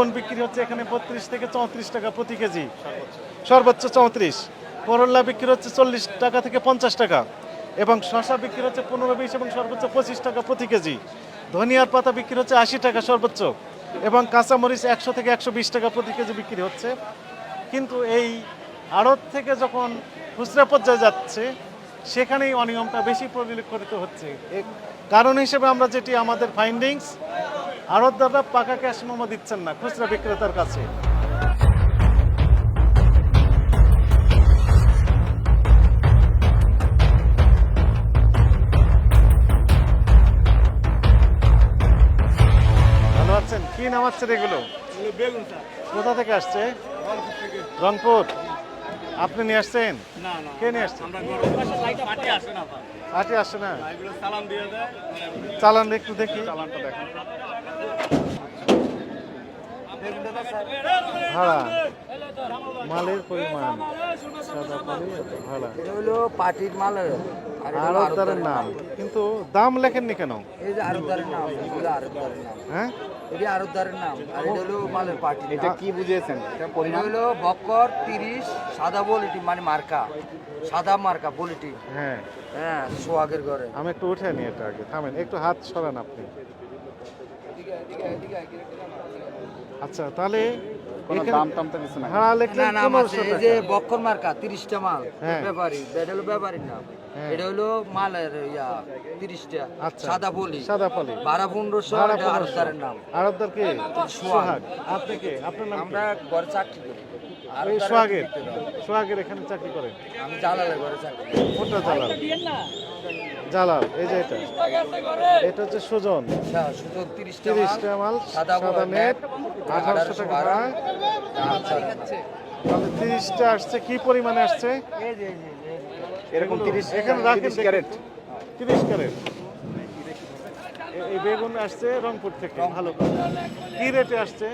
বেগুন বিক্রি হচ্ছে এখানে বত্রিশ থেকে চৌত্রিশ টাকা প্রতি কেজি। সর্বোচ্চ চৌত্রিশ। করল্লা বিক্রি হচ্ছে চল্লিশ টাকা থেকে পঞ্চাশ টাকা। এবং শশা বিক্রি হচ্ছে পনেরো, বিশ এবং সর্বোচ্চ পঁচিশ টাকা প্রতি কেজি। ধনিয়ার পাতা বিক্রি হচ্ছে আশি টাকা সর্বোচ্চ। এবং কাঁচামরিচ একশো থেকে একশো বিশ টাকা প্রতি কেজি বিক্রি হচ্ছে। কিন্তু এই আড়ত থেকে যখন খুচরা পর্যায়ে যাচ্ছে, সেখানেই অনিয়মটা বেশি পরিলক্ষিত হচ্ছে। কারণ হিসেবে আমরা যেটি আমাদের ফাইন্ডিংস আড়তদাররা পাকা ক্যাশ মোমো দিচ্ছেন না খুচরা বিক্রেতার কাছে। ভালো আছেন? কি নামাচ্ছেন এগুলো? কোথা থেকে আসছে? রংপুর। আপনি নিয়ে আসছেন? না না কে নিয়ে আসছেন? পার্টি আসে না চালান একটু দেখি। চালানটা দেখেন। ভাড়া। মালের পরিমাণ। সাদা পালি ভাড়া। এটা হলো পার্টির মাল আর এটা হলো আড়তদারের নাম। কিন্তু দাম লেখেননি কেন? এই যে নাম। হ্যাঁ? এটা আরবদারের নাম আর এটা হলো মালের পার্টি। এটা কি বুঝিয়েছেন? এটা হলো বক্কর তিরিশ সাদা বলিটি মানে মার্কা। সাদা মার্কা বলিটি হ্যাঁ। হ্যাঁ সোহাগের ঘরে। আমি একটু উঠে নিই এটা আগে থামেন একটু হাত সরান আপনি। আচ্ছা তাহলে দাম টাম তো কিছু নাই। ভাড়া লেখলে না না এই যে বক্কর মার্কা তিরিশটা মাল হ্যাঁ। ব্যাপারী হলো ব্যাপারীর নাম। হ্যাঁ। এটা হলো মালের ইয়া তিরিশটা। আচ্ছা। সাদা বলি সাদা পলি। বারো পনেরোশো আরবদারের নাম। আরবদার কে? সোহাগ। আপনি কে? আপনার নাম আমরা ঘরে চাকরি করি। এই সোহাগের? সোহাগের এখানে চাকরি করেন? আমি জালালের ঘরে চাকরি করি। কোনটা জালাল? জালাল এই যে এটা। এটা হচ্ছে সুজন। হ্যাঁ, শুধু তিরিশটা মাল সাদা নেট আঠারোশো টাকা ভাড়া। আচ্ছা তাহলে তিরিশটা আসছে কি পরিমাণে আসছে? এরকম তিরিশ এখানে রাখেন তিরিশ ক্যারেট। তিরিশ ক্যারেট। এই বেগুন আসছে রংপুর থেকে ভালো কি রেটে আসছে?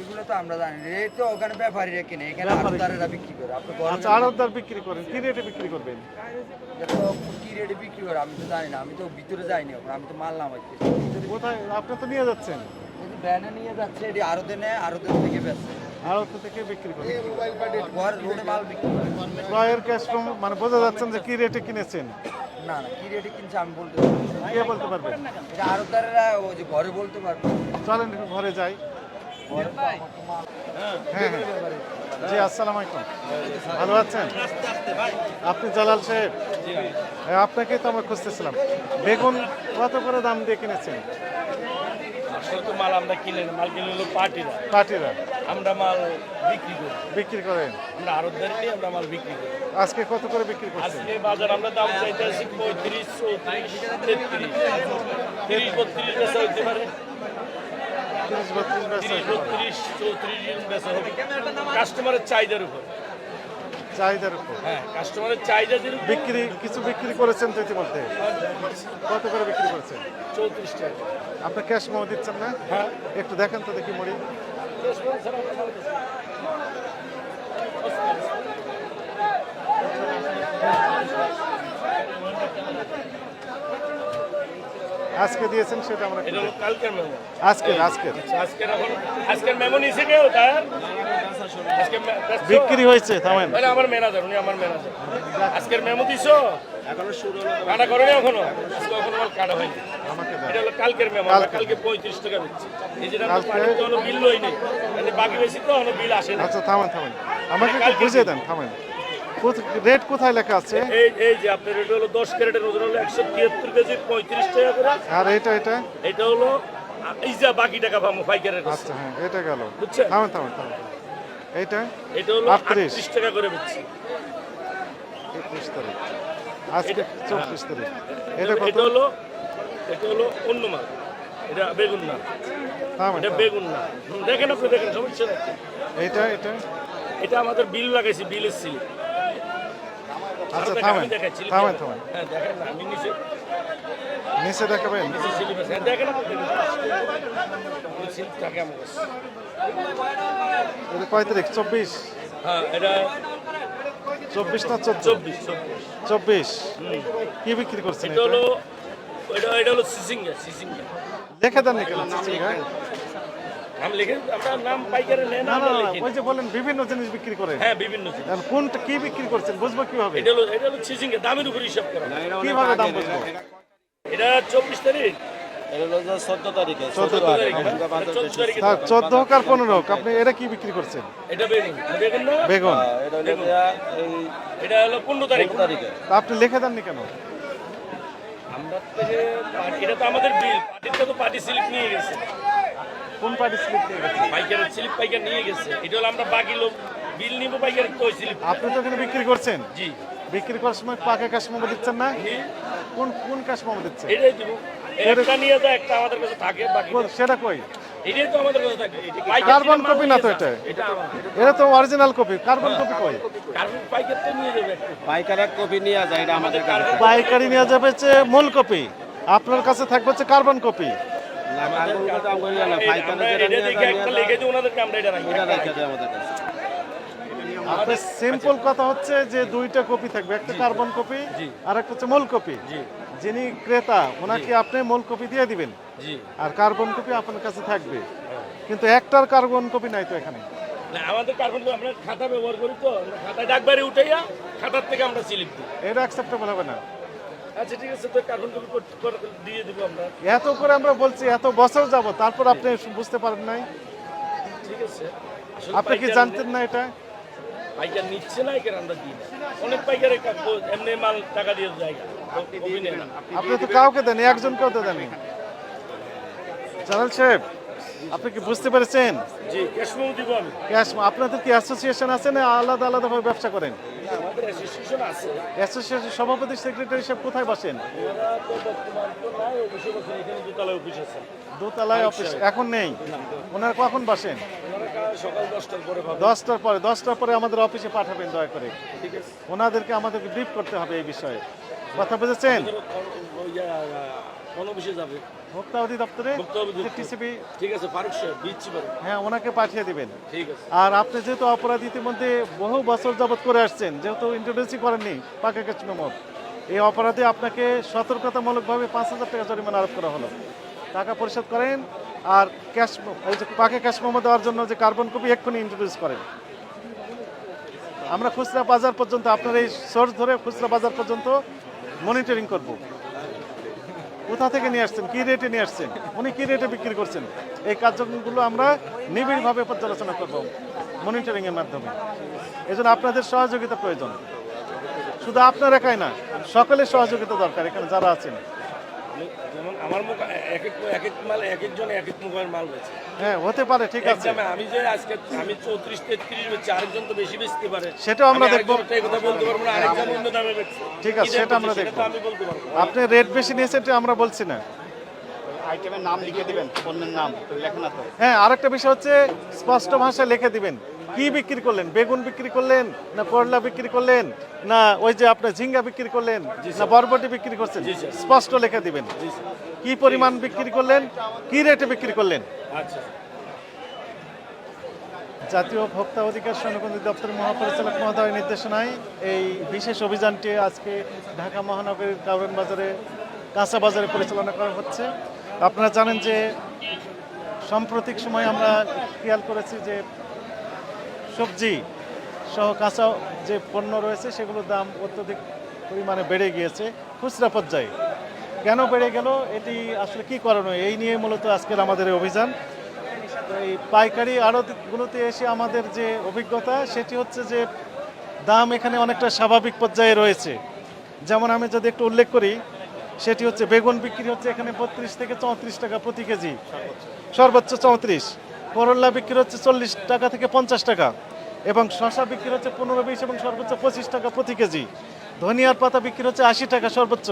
এগুলো তো আমরা জানি। তো ওখানে ব্যাপারীরা কিনে এখানে আড়তদারেরা বিক্রি করে আপনি আচ্ছা আড়তদার বিক্রি করেন কি রেটে বিক্রি করবেন? কি রেটে বিক্রি করে আমি তো জানি না আমি তো ভিতরে যাইনি ওখানে আমি তো মাল নামাইছি কোথায়? আপনি তো নিয়ে যাচ্ছেন। ভ্যানে নিয়ে যাচ্ছে এটি আরও দিনে আরও দিন থেকে বেচছে আড়ত থেকে বিক্রি করেন। ঘর রোডে মাল বিক্রি করে ক্রয়ের ক্যাশ মানে বোঝা যাচ্ছেন যে কি রেটে কিনেছেন। না না কি রেটে কিনছে আমি বলতে কে বলতে পারবেন এটা আড়তদারেরা ওই যে ঘরে বলতে পারবে। চলেন ঘরে যাই। হ্যাঁ হ্যাঁ। জি আসসালামু আলাইকুম। ভালো আছেন? আপনি জালাল সাহেব? হ্যাঁ, আপনাকেই তো আমরা খুঁজতেছিলাম। বেগুন কত করে দাম দিয়ে কিনেছেন? আসলে তো মাল আমরা কিনে না, মাল কিনে হলো পার্টিরা। আমরা মাল বিক্রি করি। বিক্রি করেন? আমরা আরতদারকে আমরা মাল বিক্রি করি। আজকে কত করে বিক্রি করছেন? আজকে বাজার আমরা দাম পঁয়ত্রিশ চৌত্রিশ তেত্রিশ। তিরিশ বত্রিশ বেচা হইতে পারে। তিরিশ বত্রিশ বেচা তিরিশ বত্রিশ চৌত্রিশ বেচা হবে কাস্টমারের চাহিদার উপর। চাহিদার উপর। হ্যাঁ কাস্টমারের চাহিদা বিক্রি কিছু বিক্রি করেছেন তো ইতিমধ্যে? কত করে বিক্রি করেছেন? চৌত্রিশ টাকা। আপনি ক্যাশ মোমো দিচ্ছেন না? হ্যাঁ। একটু দেখেন তো দেখি মুড়ি আজকে দিয়েছেন সেটা আমরা আজকের আজকের। আজকের এখন আজকের মেমো নিছে কেউ তাই আজকে মে- ব্যস্ত? বিক্রি হয়েছে থামেন। মানে আমার ম্যানেজার উনি আমার ম্যানেজার আজকের মেমো দিছো? এখনও শুরু হলো কাটা করেনি এখনও? আজকে এখনও কাটা হয়নি। আমাকে এটা হলো কালকের মেমো আমরা কালকে। কালকে পঁয়ত্রিশ টাকা দিচ্ছি। এই যে আমরা পানি তো হলো বিল লই নেই মানে বাকি বেশি তো এখনও বিল আসে না আচ্ছা থামেন থামেন। আমাকে একটু বুঝিয়ে দেন। থামেন। রেট কোথায় লেখা আছে? এই এই যে আপনার এটা হলো দশ ক্যারেটের ওজন হলো একশো তিয়াত্তর কেজি পঁয়ত্রিশ টাকা করে। আর এটা এটা? এটা হলো এই যে বাকি টাকা পাবো পাইকারের। আচ্ছা হ্যাঁ এটা গেল। বুঝছেন? থামেন থামেন থামেন। এইটা? এটা হলো 38 আটত্রিশ টাকা করে দিচ্ছি একত্রিশ তারিখ। আজকে চব্বিশ তারিখ। এটা কত? এটা হলো এটা হলো অন্য মাল। এটা বেগুন না। থামেন এটা বেগুন না। দেখেন আপনি দেখেন সমস্যা এটা এটা? এটা আমাদের বিল লাগাইছি বিলের সিলিপ আচ্ছা থামেন থামেন থামেন। হ্যাঁ নিচে দেখাবেন? হ্যাঁ, কয় তারিখ? চব্বিশ? হ্যাঁ চব্বিশ না চব্বিশ চব্বিশ। কি বিক্রি করছেন এটা হলো এটা হলো সিসিঙ্গা সিসিঙ্গা দেখে দেন না কেন চিচিঙ্গা নাম লিখে আমরা নাম পাইকারি নেন না না আমরা না, লিখি ওই যে বলেন বিভিন্ন জিনিস বিক্রি করেন হ্যাঁ বিভিন্ন জিনিস। কোনটা কি বিক্রি করছেন বুঝব কীভাবে? এটা হলো এটা হলো সিজিংকে দামের উপর হিসাব করা। কীভাবে দাম বুঝব? এটা চব্বিশ তারিখ। চোদ্দ হোক আর পনেরো হোক আপনি এটা কি বিক্রি করছেন? এটা বেগুন। না? এটা হলো পনেরো তারিখ। আপনি লিখে দেননি কেন? আমরা এটা তো আমাদের বিল। পার্টিটা তো পার্টি স্লিপ নিয়ে গেছে। কোন পার্টি স্লিপ নিয়ে গেছে? পাইকারের স্লিপ পাইকার নিয়ে গেছে। এটা হলো আমরা বাকি লোক বিল নিব পাইকার তো স্লিপ আপনি তো এখানে বিক্রি করছেন? জি। বিক্রি করার সময় পাকা ক্যাশ মোমো দিচ্ছেন না? কোন কোন ক্যাশ মোমো দিচ্ছেন? এটাই দিব। একটা নিয়ে তো একটা আমাদের কাছে থাকে বাকি সেটা কই? এটাই তো আমাদের কাছে থাকে। কার্বন কপি না তো এটা? এটা এটা তো অরিজিনাল কপি কার্বন কপি কই? কার্বন পাইকার তো নিয়ে যাবে পাইকার এক কপি নিয়ে যায় এটা আমাদের কাছে পাইকারি নেওয়া যাবে হচ্ছে মূল কপি আপনার কাছে থাকবে হচ্ছে কার্বন কপি আপনার সিম্পল কথা হচ্ছে যে দুইটা কপি থাকবে একটা কার্বন কপি আর একটা হচ্ছে মূল কপি যিনি ক্রেতা ওনাকে আপনি মূল কপি দিয়ে দিবেন। আর কার্বন কপি আপনার কাছে থাকবে। কিন্তু একটার কার্বন কপি নাই তো এখানে। আমাদের কার্বন তো আমরা খাতা ব্যবহার করি তো খাতায় ডাকবারে উঠাইয়া খাতার থেকে আমরা স্লিপ দিই। এটা অ্যাকসেপ্টেবল হবে না। আচ্ছা ঠিক আছে তো কার্বন কপি দিয়ে দিব আমরা। এত করে আমরা বলছি এত বছর যাব তারপর আপনি বুঝতে পারেন নাই। ঠিক আছে। আপনি কি জানতেন না এটা? পাইকার নিচ্ছে না এখানে আমরা দিই না অনেক পাইকারে এমনি মাল টাকা দিয়ে জায়গা কপি নেয় না। আপনি তো কাউকে দেন একজনকেও তো দেননি। জানাল সাহেব আপনি কি বুঝতে পেরেছেন? জি ক্যাশ দিব আমি। ক্যাশ আপনাদের কি অ্যাসোসিয়েশন আছে না আলাদা আলাদাভাবে ব্যবসা করেন? অ্যাসোসিয়েশন সভাপতি সেক্রেটারি সাহেব কোথায় বসেন? দোতলায় অফিস, এখন নেই। ওনারা কখন বসেন? দশটার পরে দশটার পরে আমাদের অফিসে পাঠাবেন দয়া করে। ওনাদেরকে আমাদেরকে ব্রিফ করতে হবে এই বিষয়ে। কথা বুঝেছেন? যাবে। ভোক্তা অধিদপ্তরে টিসিবি ঠিক আছে ফারুক সাহেব দিচ্ছি হ্যাঁ ওনাকে পাঠিয়ে দিবেন। ঠিক আছে। আর আপনি যেহেতু অপরাধ ইতিমধ্যে বহু বছর যাবত করে আসছেন যেহেতু ইন্ট্রোডিউসই করেননি পাকা ক্যাচ মেমো এই অপরাধে আপনাকে সতর্কতামূলকভাবে পাঁচ হাজার টাকা জরিমানা আরোপ করা হলো। টাকা পরিশোধ করেন আর ক্যাশ এই যে পাকা ক্যাশ মেমো দেওয়ার জন্য যে কার্বন কপি এক্ষুনি ইন্ট্রোডিউস করেন। আমরা খুচরা বাজার পর্যন্ত আপনার এই সোর্স ধরে খুচরা বাজার পর্যন্ত মনিটরিং করব। কোথা থেকে নিয়ে আসছেন? কি রেটে নিয়ে আসছেন? উনি কি রেটে বিক্রি করছেন? এই কার্যক্রমগুলো আমরা নিবিড়ভাবে পর্যালোচনা করব মনিটরিং এর মাধ্যমে। এজন্য আপনাদের সহযোগিতা প্রয়োজন। শুধু আপনার একাই না, সকলের সহযোগিতা দরকার এখানে যারা আছেন। যেমন আমার মুখ এক এক এক এক মাল এক একজন এক এক মুখের মাল বেছে হ্যাঁ হতে পারে ঠিক আছে। আমি যে আজকে আমি চৌত্রিশ তেত্রিশ বেচছি আরেকজন তো বেশি বেচতে পারে। সেটাও আমরা দেখব। এই কথা বলতে পারব না আরেকজন অন্য দামে বেচছে। ঠিক আছে, সেটা আমরা দেখব। আমি বলতে পারব। আপনি রেট বেশি নিয়েছেন আমরা বলছি না। আইটেমের নাম লিখে দিবেন পণ্যের নাম লেখেন না তো। হ্যাঁ আরেকটা বিষয় হচ্ছে স্পষ্ট ভাষায় লিখে দিবেন। কি বিক্রি করলেন? বেগুন বিক্রি করলেন? না করলা বিক্রি করলেন? না ওই যে আপনার ঝিঙ্গা বিক্রি করলেন? না বরবটি বিক্রি করছেন? স্পষ্ট লেখা দিবেন। কি পরিমাণ বিক্রি করলেন? কি রেটে বিক্রি করলেন? আচ্ছা জাতীয় ভোক্তা অধিকার সংরক্ষণ দপ্তরের মহাপরিচালক মহোদয়ের নির্দেশনায় এই বিশেষ অভিযানটি আজকে ঢাকা মহানগরীর কাউরেন বাজারে কাঁচা বাজারে পরিচালনা করা হচ্ছে। আপনারা জানেন যে সাম্প্রতিক সময় আমরা খেয়াল করেছি যে সবজি সহ কাঁচা যে পণ্য রয়েছে, সেগুলোর দাম অত্যধিক পরিমাণে বেড়ে গিয়েছে। খুচরা পর্যায়ে কেন বেড়ে গেল? এটি আসলে কি কারণে? এই নিয়ে মূলত আজকের আমাদের অভিযান। এই পাইকারি আড়তগুলোতে এসে আমাদের যে অভিজ্ঞতা, সেটি হচ্ছে যে দাম এখানে অনেকটা স্বাভাবিক পর্যায়ে রয়েছে। যেমন আমি যদি একটু উল্লেখ করি, সেটি হচ্ছে বেগুন বিক্রি হচ্ছে এখানে বত্রিশ থেকে চৌত্রিশ টাকা প্রতি কেজি। সর্বোচ্চ চৌত্রিশ। করল্লা বিক্রি হচ্ছে চল্লিশ টাকা থেকে পঞ্চাশ টাকা এবং শশা বিক্রি হচ্ছে পনেরো, বিশ এবং সর্বোচ্চ পঁচিশ টাকা প্রতি কেজি। ধনিয়ার পাতা বিক্রি হচ্ছে আশি টাকা সর্বোচ্চ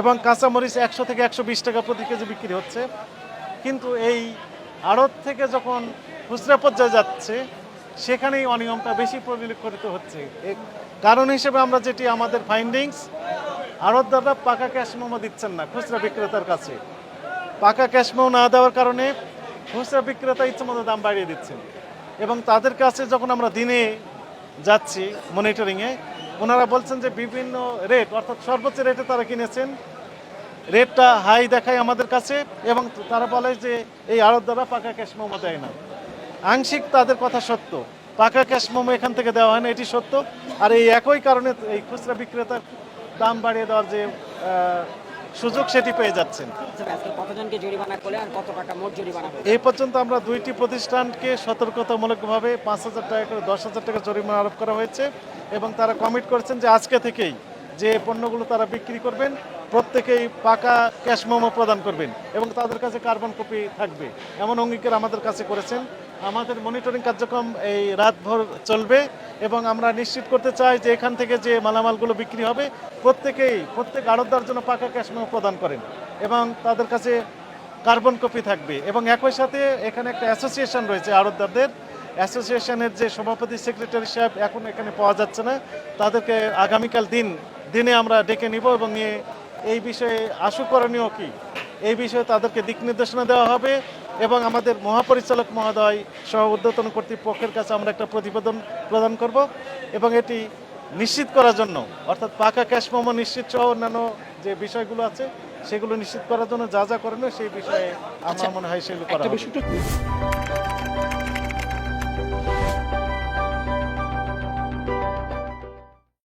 এবং কাঁচামরিচ একশো থেকে একশো বিশ টাকা প্রতি কেজি বিক্রি হচ্ছে। কিন্তু এই আড়ত থেকে যখন খুচরা পর্যায়ে যাচ্ছে, সেখানেই অনিয়মটা বেশি পরিলক্ষিত হচ্ছে। কারণ হিসেবে আমরা যেটি আমাদের ফাইন্ডিংস আড়তদাররা পাকা ক্যাশ দিচ্ছেন না খুচরা বিক্রেতার কাছে। পাকা ক্যাশ না দেওয়ার কারণে খুচরা বিক্রেতা ইচ্ছেমতো দাম বাড়িয়ে দিচ্ছেন। এবং তাদের কাছে যখন আমরা দিনে যাচ্ছি মনিটরিংয়ে ওনারা বলছেন যে বিভিন্ন রেট অর্থাৎ সর্বোচ্চ রেটে তারা কিনেছেন। রেটটা হাই দেখায় আমাদের কাছে এবং তারা বলে যে এই আড়ত দ্বারা পাকা ক্যাশ মোমো দেয় না। আংশিক তাদের কথা সত্য। পাকা ক্যাশ মোমো এখান থেকে দেওয়া হয় না, এটি সত্য। আর এই একই কারণে এই খুচরা বিক্রেতার দাম বাড়িয়ে দেওয়ার যে সুযোগ সেটি পেয়ে যাচ্ছেন। এই পর্যন্ত আমরা দুইটি প্রতিষ্ঠানকে সতর্কতামূলকভাবে পাঁচ হাজার টাকা করে দশ হাজার টাকা জরিমানা আরোপ করা হয়েছে এবং তারা কমিট করেছেন যে আজকে থেকেই যে পণ্যগুলো তারা বিক্রি করবেন প্রত্যেকেই পাকা ক্যাশ মোমো প্রদান করবেন এবং তাদের কাছে কার্বন কপি থাকবে। এমন অঙ্গীকার আমাদের কাছে করেছেন। আমাদের মনিটরিং কার্যক্রম এই রাতভর চলবে এবং আমরা নিশ্চিত করতে চাই যে এখান থেকে যে মালামালগুলো বিক্রি হবে, প্রত্যেকেই, প্রত্যেক আড়তদার জন্য পাকা ক্যাশ মেমো প্রদান করেন এবং তাদের কাছে কার্বন কপি থাকবে। এবং একই সাথে এখানে একটা অ্যাসোসিয়েশন রয়েছে আড়তদারদের। অ্যাসোসিয়েশনের যে সভাপতি সেক্রেটারি সাহেব এখন এখানে পাওয়া যাচ্ছে না। তাদেরকে আগামীকাল দিন, দিনে আমরা ডেকে নিব এবং নিয়ে এই বিষয়ে আশু করণীয় কি এই বিষয়ে তাদেরকে দিক নির্দেশনা দেওয়া হবে এবং আমাদের মহাপরিচালক মহোদয় সহ ঊর্ধ্বতন কর্তৃপক্ষের কাছে আমরা একটা প্রতিবেদন প্রদান করব এবং এটি নিশ্চিত করার জন্য অর্থাৎ পাকা ক্যাশ মোমো নিশ্চিত সহ অন্যান্য যে বিষয়গুলো আছে সেগুলো নিশ্চিত করার জন্য যা যা করণীয় সেই বিষয়ে আমার মনে হয় সেগুলো করা।